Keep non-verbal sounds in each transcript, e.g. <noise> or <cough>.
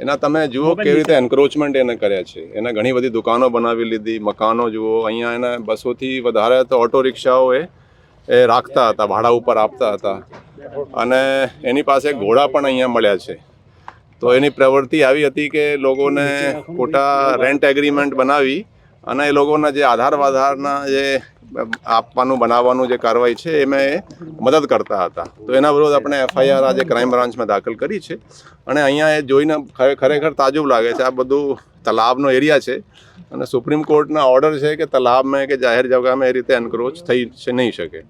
એના તમે જુઓ કેવી રીતે એન્ક્રોચમેન્ટ એને કર્યા છે. એને ઘણી બધી દુકાનો બનાવી લીધી મકાનો જુઓ. અહીંયા એને બસોથી વધારે તો ઓટો રિક્ષાઓ એ એ રાખતા હતા ભાડા ઉપર આપતા હતા. અને એની પાસે ઘોડા પણ અહીંયા મળ્યા છે. તો એની પ્રવૃત્તિ આવી હતી કે લોકોને ખોટા રેન્ટ એગ્રીમેન્ટ બનાવી અને એ લોકોના જે આધાર વાધારના જે આપવાનું, બનાવવાનું જે કાર્યવાહી છે, એમાં એ મદદ કરતા હતા. તો એના વિરોધ આપણે એફઆઈઆર આજે ક્રાઇમ બ્રાન્ચમાં દાખલ કરી છે. અને અહીંયા એ જોઈને ખરે- ખરેખર તાજુબ લાગે છે. આ બધું તલાબનો એરિયા છે. અને સુપ્રીમ કોર્ટના ઓર્ડર છે કે તલાબમાં કે જાહેર જગામાં એ રીતે એન્ક્રોચ થઈ છે, નહીં શકે.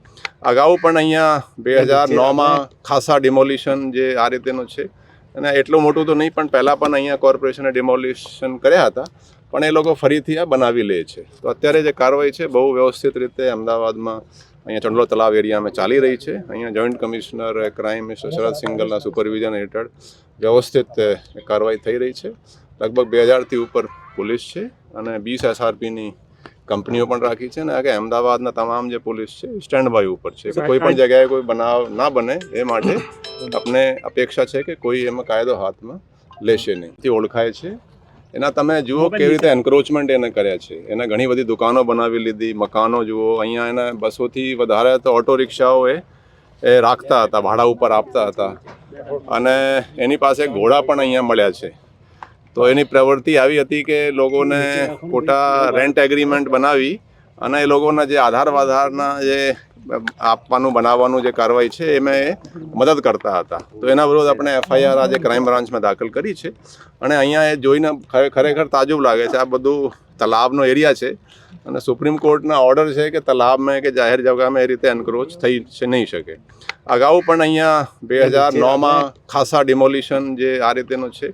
અગાઉ પણ અહીંયા બે હજાર નવમાં ખાસા ડિમોલિશન જે આ રીતેનું છે. અને એટલું મોટું તો નહીં, પણ પહેલાં પણ અહીંયા કોર્પોરેશને ડિમોલિશન કર્યા હતા. પણ એ લોકો ફરીથી આ બનાવી લે છે. તો અત્યારે જે કાર્યવાહી છે, બહુ વ્યવસ્થિત રીતે અમદાવાદમાં અહીંયા ચંડલો તલાવ એરિયામાં ચાલી રહી છે. અહીંયા joint commissioner crime mister Sharad સિંગલના supervision હેઠળ વ્યવસ્થિત કાર્યવાહી થઈ રહી છે. લગભગ બે હજારથી ઉપર પોલીસ છે અને બીસ એસઆરપીની કંપનીઓ પણ રાખી છે ને કે અમદાવાદના તમામ જે પોલીસ છે સ્ટેન્ડ બાય ઉપર છે. કે કોઈ પણ જગ્યાએ કોઈ બનાવ ના બને એ માટે આપણે અપેક્ષા છે કે કોઈ એમાં કાયદો હાથમાં લેશે નહીં. તે ઓળખાય છે. એના તમે જુઓ કેવી રીતે એન્ક્રોચમેન્ટ એને કર્યા છે. એને ઘણી બધી દુકાનો બનાવી લીધી મકાનો જુઓ અહીંયા એને બસોથી વધારે તો ઓટો રિક્ષાઓ એ એ રાખતા હતા ભાડા ઉપર આપતા હતા. અને એની પાસે ઘોડા પણ અહીંયા મળ્યા છે. તો એની પ્રવૃત્તિ આવી હતી કે લોકોને ખોટા રેન્ટ એગ્રીમેન્ટ બનાવી અને એ લોકોના જે આધાર વાધારના જે આપવાનું, બનાવવાનું જે કાર્યવાહી છે એમાં મદદ કરતા હતા. તો એના વિરોધ આપણે એફઆઈઆર આજે ક્રાઇમ બ્રાન્ચમાં દાખલ કરી છે. અને અહીંયા એ જોઈને ખરે- ખરેખર તાજુબ લાગે છે. આ બધું તલાબનો એરિયા છે. અને સુપ્રીમ કોર્ટના ઓર્ડર છે કે તલાબમાં કે જાહેર જગામાં એ રીતે એન્ક્રોચ થઈ છે નહીં શકે. અગાઉ પણ અહીંયા બે હજાર નવમાં ખાસા ડિમોલિશન જે આ રીતેનું છે.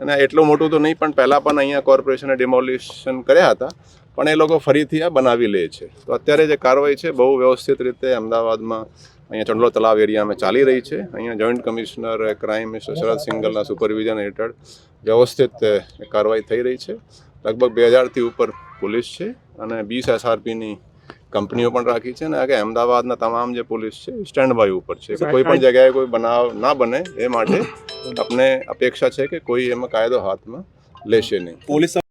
અને એટલું મોટું તો નહીં, પણ પહેલાં પણ અહીંયા કોર્પોરેશને ડિમોલિશન કર્યા હતા. પણ એ લોકો ફરીથી આ બનાવી લે છે. તો અત્યારે જે કાર્યવાહી છે બહુ વ્યવસ્થિત રીતે અમદાવાદમાં અહીંયા ચંડલો તલાવ એરિયામાં ચાલી રહી છે. અહીંયા જોઈન્ટ કમિશનર ક્રાઇમ શરદ સિંગલના સુપરવિઝન હેઠળ વ્યવસ્થિત કાર્યવાહી થઈ રહી છે. લગભગ બે હજારથી ઉપર પોલીસ છે અને બીસ એસઆરપીની કંપનીઓ પણ રાખી છે ને કે અમદાવાદના તમામ જે પોલીસ છે સ્ટેન્ડ બાય ઉપર છે. કે કોઈ પણ જગ્યાએ કોઈ બનાવ ના બને એ માટે <coughs> આપને અપેક્ષા છે કે કોઈ એમાં કાયદો હાથમાં લેશે નહીં. પોલીસ